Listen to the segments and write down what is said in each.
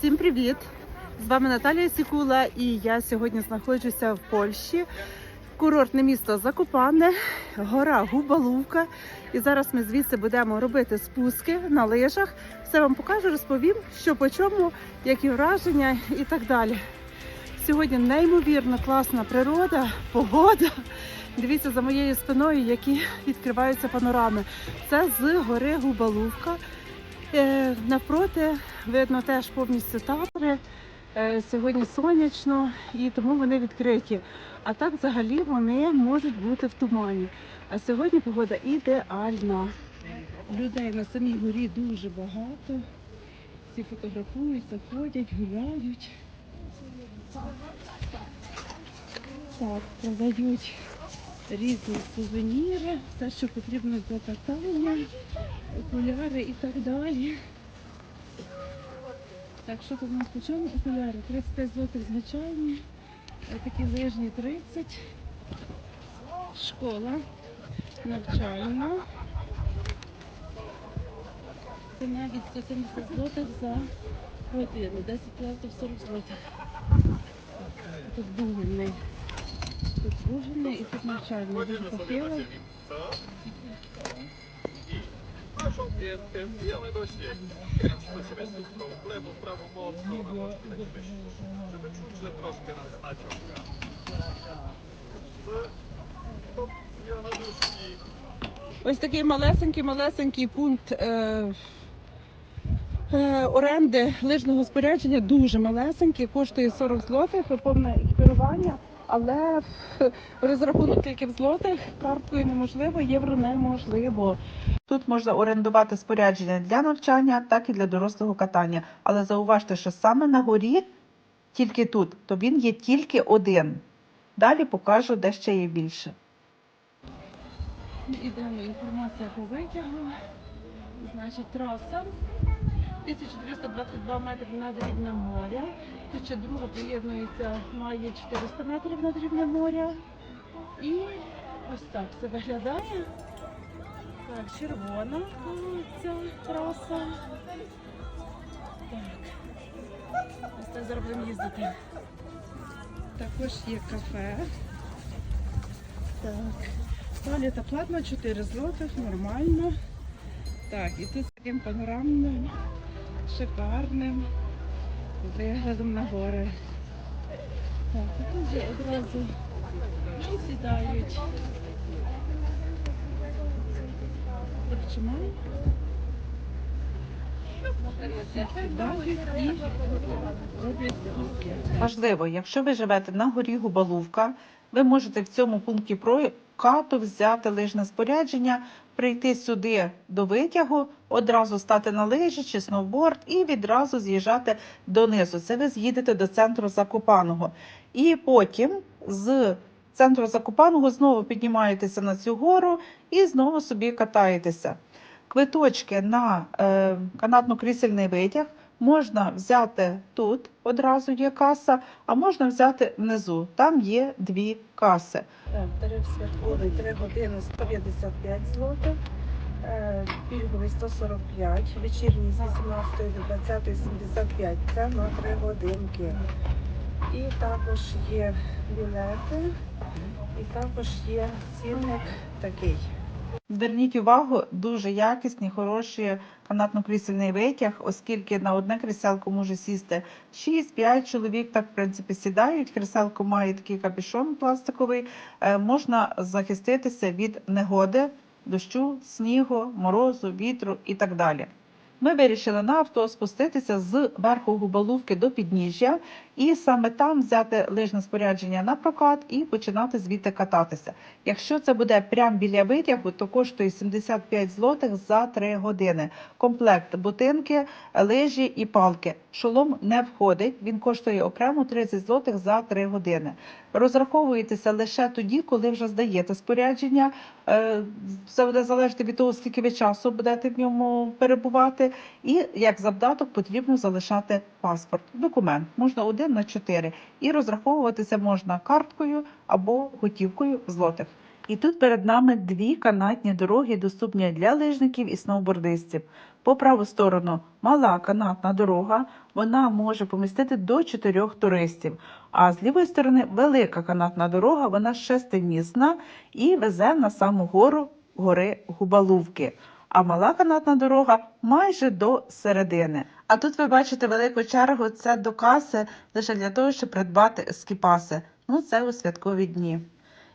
Всім привіт! З вами Наталія Сікула, і я сьогодні знаходжуся в Польщі. Курортне місто Закопане, гора Губалувка. І зараз ми звідси будемо робити спуски на лижах. Все вам покажу, розповім, що по чому, які враження і так далі. Сьогодні неймовірно класна природа, погода. Дивіться за моєю спиною, які відкриваються панорами. Це з гори Губалувка. Е, навпроти видно теж повністю татри. Е, сьогодні сонячно і тому вони відкриті. А так взагалі вони можуть бути в тумані. А сьогодні погода ідеальна. Людей на самій горі дуже багато. Всі фотографуються, ходять, гуляють. Так, продають різні сувеніри, все, що потрібно для катання, окуляри і так далі. Так, що тут у нас по чому? Окуляри 35 злотих звичайні, е, такі лижні 30. Школа навчальна. Ціна від 170 злотих за годину. 10 платів 40 злотих. Тут бугельний. Тут бугельний і тут навчальний. Дуже nóżki. Ось такий малесенький, малесенький пункт е, е, оренди лижного спорядження, дуже малесенький, коштує 40 злотих, повне екіпірування, але розрахунок тільки в злотих, карткою неможливо, євро неможливо. Тут можна орендувати спорядження для навчання, так і для дорослого катання. Але зауважте, що саме на горі, тільки тут, то він є тільки один. Далі покажу, де ще є більше. Ідемо інформація по витягу. Значить, траса 1322 метри над рівнем моря. Тут ще друга приєднується, має 400 метрів над рівнем моря. І ось так це виглядає. Так, червона ця траса. Так. Ось так зараз будемо їздити. Також є кафе. Так. Туалета платна 4 злотих, нормально. Так, і тут таким панорамним, шикарним виглядом на гори. Так, тут одразу сідають. Спуски. Важливо, якщо ви живете на горі Губалувка, ви можете в цьому пункті прокату взяти лижне спорядження, прийти сюди до витягу, одразу стати на лижі чи сноуборд і відразу з'їжджати донизу. Це ви з'їдете до центру Закопаного. І потім з центру Закопаного знову піднімаєтеся на цю гору і знову собі катаєтеся. Квиточки на е, канатно-крісельний витяг можна взяти тут, одразу є каса, а можна взяти внизу. Там є дві каси. Так, тариф святковий 3 години 155 злотих, е, пільговий 145, вечірній з 18 до 20 75. Це на 3 годинки. І також є білети, і також є цінник такий. Зверніть увагу, дуже якісний, хороший канатно-крісельний витяг, оскільки на одне кріселко може сісти 6-5 чоловік, так в принципі сідають. Кріселко має такий капюшон пластиковий, Е, можна захиститися від негоди, дощу, снігу, морозу, вітру і так далі. Ми вирішили на авто спуститися з верху Губалувки до підніжжя і саме там взяти лижне спорядження на прокат і починати звідти кататися. Якщо це буде прямо біля витягу, то коштує 75 злотих за 3 години. Комплект ботинки, лижі і палки. Шолом не входить, він коштує окремо 30 злотих за 3 години. Розраховуєтеся лише тоді, коли вже здаєте спорядження. Е, Це буде залежати від того, скільки ви часу будете в ньому перебувати. І як завдаток потрібно залишати паспорт, документ можна один на чотири. І розраховуватися можна карткою або готівкою злотих. І тут перед нами дві канатні дороги, доступні для лижників і сноубордистів. По праву сторону мала канатна дорога, вона може помістити до 4 туристів. А з лівої сторони велика канатна дорога, вона шестимісна і везе на саму гору гори Губалувки. А мала канатна дорога майже до середини. А тут ви бачите велику чергу, це до каси лише для того, щоб придбати скіпаси. Ну, це у святкові дні.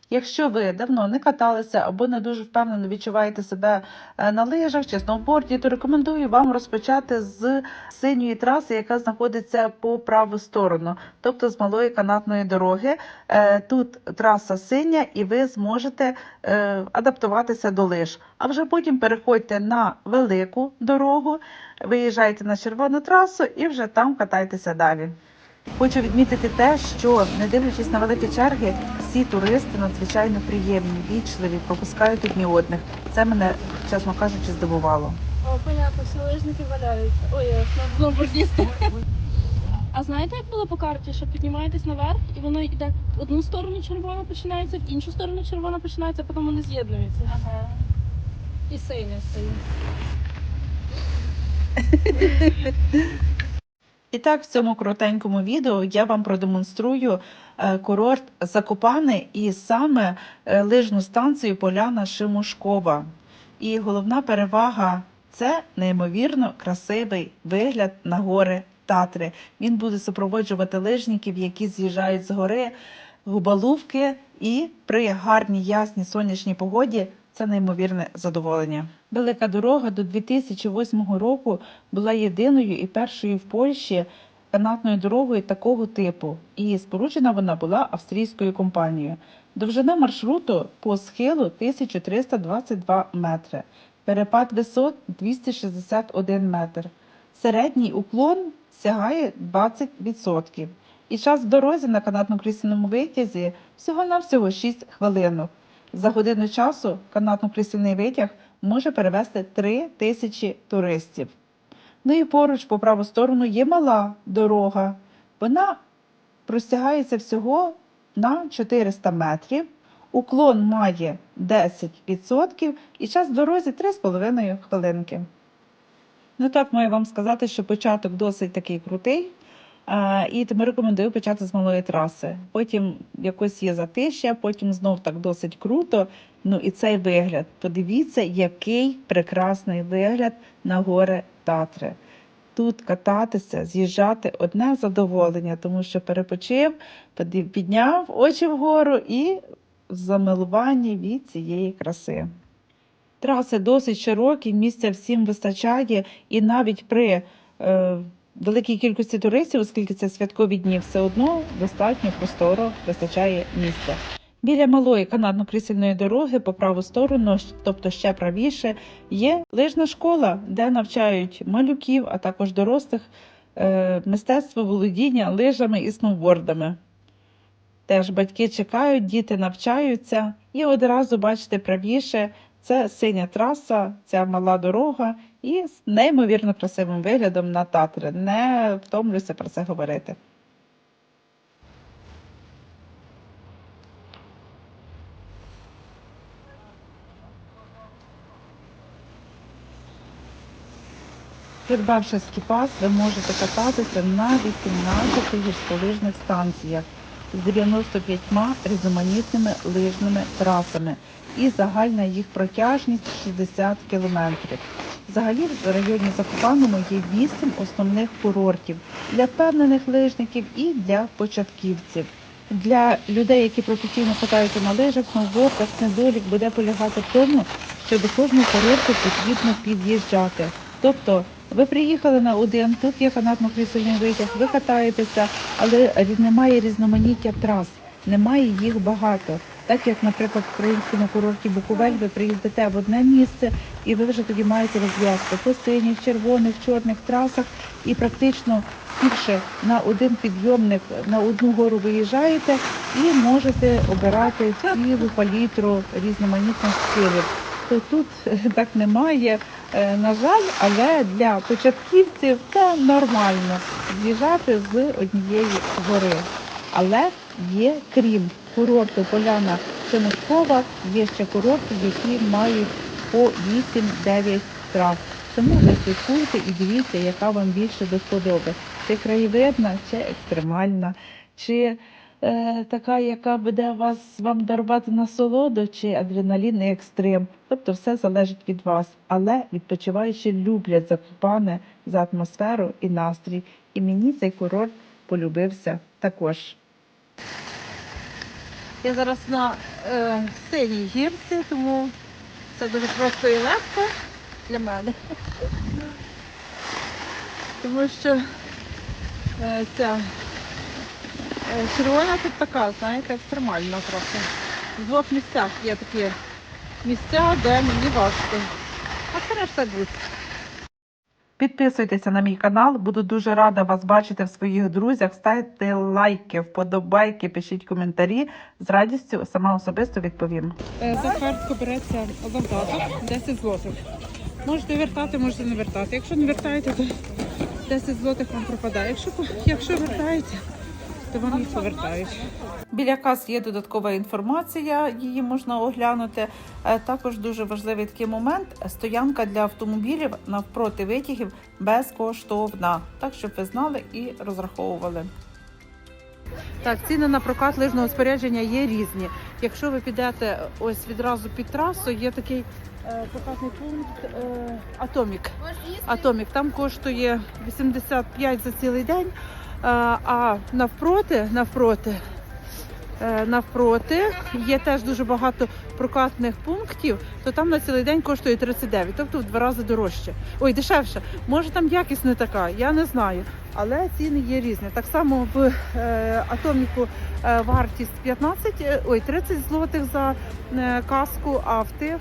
Якщо ви давно не каталися або не дуже впевнено відчуваєте себе е, на лижах чи сноуборді, то рекомендую вам розпочати з синьої траси, яка знаходиться по праву сторону, тобто з малої канатної дороги. Е, Тут траса синя, і ви зможете е, адаптуватися до лиж. А вже потім переходьте на велику дорогу, виїжджайте на червону трасу і вже там катайтеся далі. Хочу відмітити те, що не дивлячись на великі черги, всі туристи надзвичайно приємні, вічливі, пропускають одні одних. Це мене, чесно кажучи, здивувало. О, понятно, всі лижники валяються. Ой, я сноубордісти. А знаєте, як було по карті, що піднімаєтесь наверх і воно йде в одну сторону червона починається, в іншу сторону червона починається, а потім вони з'єднуються. Ага. І синя стоїть. І так, в цьому коротенькому відео я вам продемонструю е, курорт Закопане і саме е, лижну станцію Поляна Шимушкова. І головна перевага це неймовірно красивий вигляд на гори Татри. Він буде супроводжувати лижників, які з'їжджають з гори Губалувки, і при гарній ясній сонячній погоді це неймовірне задоволення. Велика дорога до 2008 року була єдиною і першою в Польщі канатною дорогою такого типу, і споруджена вона була австрійською компанією. Довжина маршруту по схилу 1322 метри, перепад висот 261 метр. Середній уклон сягає 20%. І час в дорозі на канатно-крісляному витязі всього-навсього 6 хвилинок. За годину часу канатно-крісельний витяг може перевезти 3 тисячі туристів. Ну і поруч по праву сторону є мала дорога. Вона простягається всього на 400 метрів. Уклон має 10% і час в дорозі 3,5 хвилинки. Ну так маю вам сказати, що початок досить такий крутий. І тому рекомендую почати з малої траси. Потім якось є затишя, потім знов так досить круто. Ну і цей вигляд. Подивіться, який прекрасний вигляд на гори Татри. Тут кататися, з'їжджати одне задоволення, тому що перепочив, підняв очі вгору і в замилуванні від цієї краси. Траси досить широкі, місця всім вистачає, і навіть при е, великій кількості туристів, оскільки це святкові дні, все одно достатньо просторо вистачає місця. Біля малої канатно-крісельної дороги по праву сторону, тобто ще правіше, є лижна школа, де навчають малюків, а також дорослих е, мистецтво володіння лижами і сноубордами. Теж батьки чекають, діти навчаються, і одразу бачите правіше це синя траса, ця мала дорога і з неймовірно красивим виглядом на Татри. Не втомлюся про це говорити. Придбавши скіпас, ви можете кататися на 18 гірськолижних станціях з 95 різноманітними лижними трасами і загальна їх протяжність 60 кілометрів. Взагалі в районі Закопаному є 8 основних курортів для впевнених лижників і для початківців. Для людей, які професійно катаються на лижах, сноубордах, недолік буде полягати в тому, що до кожного курорту потрібно під'їжджати. Тобто ви приїхали на один, тут є канатно-крісельний витяг, ви катаєтеся, але немає різноманіття трас, немає їх багато. Так як, наприклад, в українському курорті Буковель ви приїздите в одне місце і ви вже тоді маєте розв'язку по синіх, червоних, чорних трасах і практично більше на один підйомник на одну гору виїжджаєте і можете обирати цілу палітру різноманітних стилів. То тут е, так немає, е, на жаль, але для початківців це нормально з'їжджати з однієї гори. Але є, крім курорту Поляна Шимушкова, є ще курорти, які мають по 8-9 трас. Тому ви слідкуйте і дивіться, яка вам більше до вподоби. Чи краєвидна, чи екстремальна, чи така, яка буде вас вам дарувати насолоду, чи адреналін і екстрим. Тобто все залежить від вас. Але відпочиваючі люблять Закопане за атмосферу і настрій. І мені цей курорт полюбився також. Я зараз на е, синій гірці, тому це дуже просто і легко для мене. Тому що е, ця е, червона тут така, знаєте, екстремальна трохи. В двох місцях є такі місця, де мені важко. А це решта буде. Підписуйтеся на мій канал, буду дуже рада вас бачити в своїх друзях. Ставте лайки, вподобайки, пишіть коментарі. З радістю сама особисто відповім. Е, За картку береться завдаток 10 злотих. Можете вертати, можете не вертати. Якщо не вертаєте, то 10 злотих вам пропадає. Якщо, якщо вертаєте, то вам їх повертають. Біля кас є додаткова інформація, її можна оглянути. Е, Також дуже важливий такий момент: стоянка для автомобілів навпроти витягів безкоштовна. Так, щоб ви знали і розраховували. Так, ціни на прокат лижного спорядження є різні. Якщо ви підете ось відразу під трасу, є такий е, прокатний пункт е, Атомік. Атомік там коштує 85 за цілий день. Е, а навпроти, навпроти, е, навпроти є теж дуже багато прокатних пунктів, то там на цілий день коштує 39, тобто в два рази дорожче. Ой, дешевше. Може там якість не така, я не знаю. Але ціни є різні. Так само в е, атоміку е, вартість 15, е, ой, 30 злотих за каску, а в тих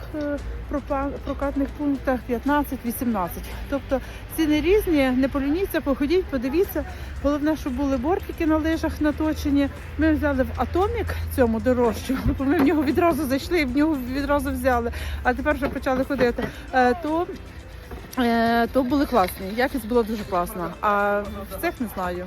прокатних пунктах 15-18. Тобто ціни різні, не полініться, походіть, подивіться. Головне, щоб були бортики на лижах наточені. Ми взяли в атомік цьому дорожчу, бо ми в нього відразу зайшли і в нього відразу взяли. А тепер вже почали ходити. То то були класні, якість була дуже класна. А в цих не знаю.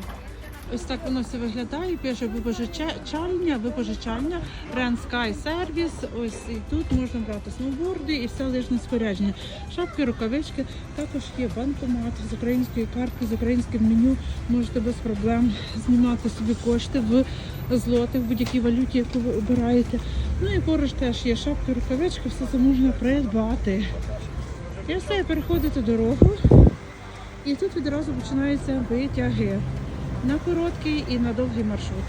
Ось так воно все виглядає. Пише випожичальня, випожичальня, Rent Sky Service. Ось і тут можна брати сноуборди і все лижне спорядження. Шапки, рукавички. Також є банкомат з української картки, з українським меню. Можете без проблем знімати собі кошти в злотих, в будь-якій валюті, яку ви обираєте. Ну і поруч теж є шапки, рукавички, все це можна придбати. І все, переходите дорогу, і тут відразу починаються витяги на короткий і на довгий маршрут.